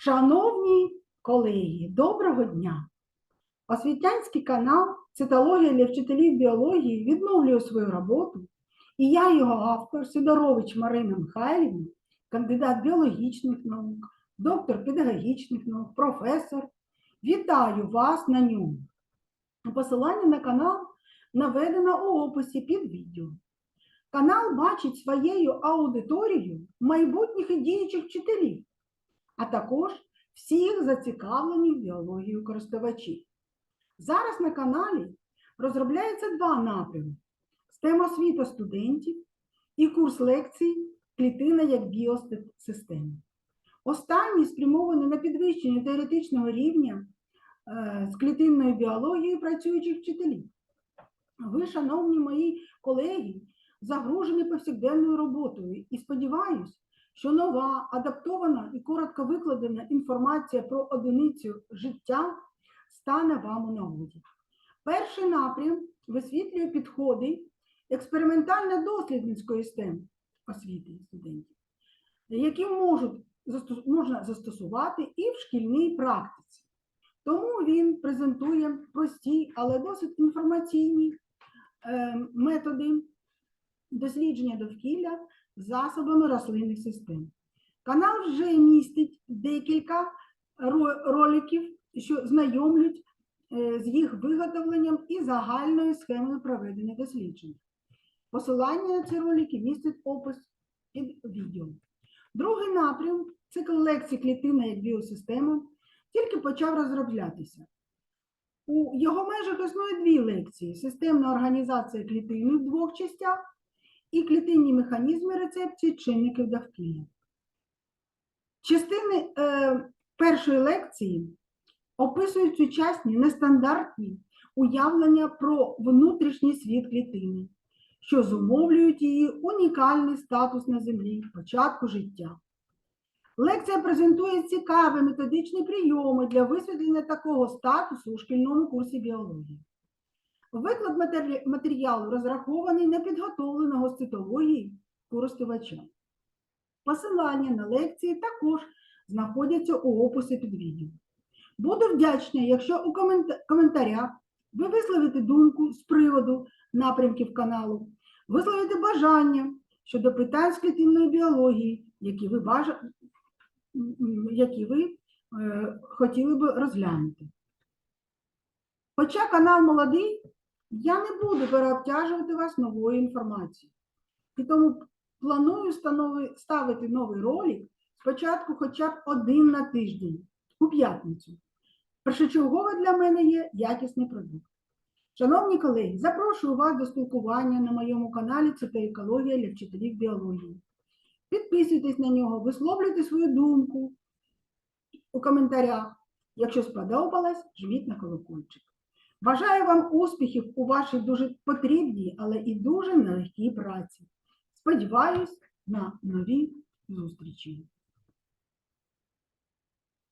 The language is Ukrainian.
Шановні колеги, доброго дня! Освітянський канал Цитологія для вчителів біології відновлює свою роботу, і я, його автор, Сидорович Марина Михайлівна, кандидат біологічних наук, доктор педагогічних наук, професор, вітаю вас на ньому. Посилання на канал наведено у описі під відео. Канал бачить своєю аудиторією майбутніх і діючих вчителів, а також всіх зацікавлених біологією користувачів. Зараз на каналі розробляється два напрями: STEM освіта студентів і курс лекцій Клітина як біосистема. Останній спрямований на підвищення теоретичного рівня е, з клітинною біологією працюючих вчителів. Ви, шановні мої колеги, загружені повсякденною роботою і сподіваюсь, що нова, адаптована і коротко викладена інформація про одиницю життя стане вам у нагоді. Перший напрям висвітлює підходи експериментально-дослідницької STEM освіти студентів, які можна застосувати і в шкільній практиці. Тому він презентує прості, але досить інформаційні е, методи дослідження довкілля засобами рослинних систем. Канал вже містить декілька роликів, що знайомлять е, з їх виготовленням і загальною схемою проведення досліджень. Посилання на ці ролики містить опис під відео. Другий напрям цикл лекцій клітина як біосистема тільки почав розроблятися. У його межах існує дві лекції: системна організація клітини в двох частях і клітинні механізми рецепції чинників довкілля. Частини е, першої лекції описують сучасні нестандартні уявлення про внутрішній світ клітини, що зумовлюють її унікальний статус на Землі початку життя. Лекція презентує цікаві методичні прийоми для висвітлення такого статусу у шкільному курсі біології. Виклад матеріалу розрахований на підготовленого з цитології користувача. Посилання на лекції також знаходяться у описі під відео. Буду вдячна, якщо у коментарях ви висловите думку з приводу напрямків каналу, висловите бажання щодо питань з клітинної біології, які ви, м, які ви е, хотіли би розглянути. Хоча канал молодий, я не буду переобтяжувати вас новою інформацією. І тому планую ставити новий ролик спочатку хоча б один на тиждень, у п'ятницю. Першочергове для мене є якісний продукт. Шановні колеги, запрошую вас до спілкування на моєму каналі «Це екологія для вчителів біології. Підписуйтесь на нього, висловлюйте свою думку у коментарях. Якщо сподобалось, жміть на колокольчик. Бажаю вам успіхів у вашій дуже потрібній, але і дуже нелегкій праці. Сподіваюсь на нові зустрічі.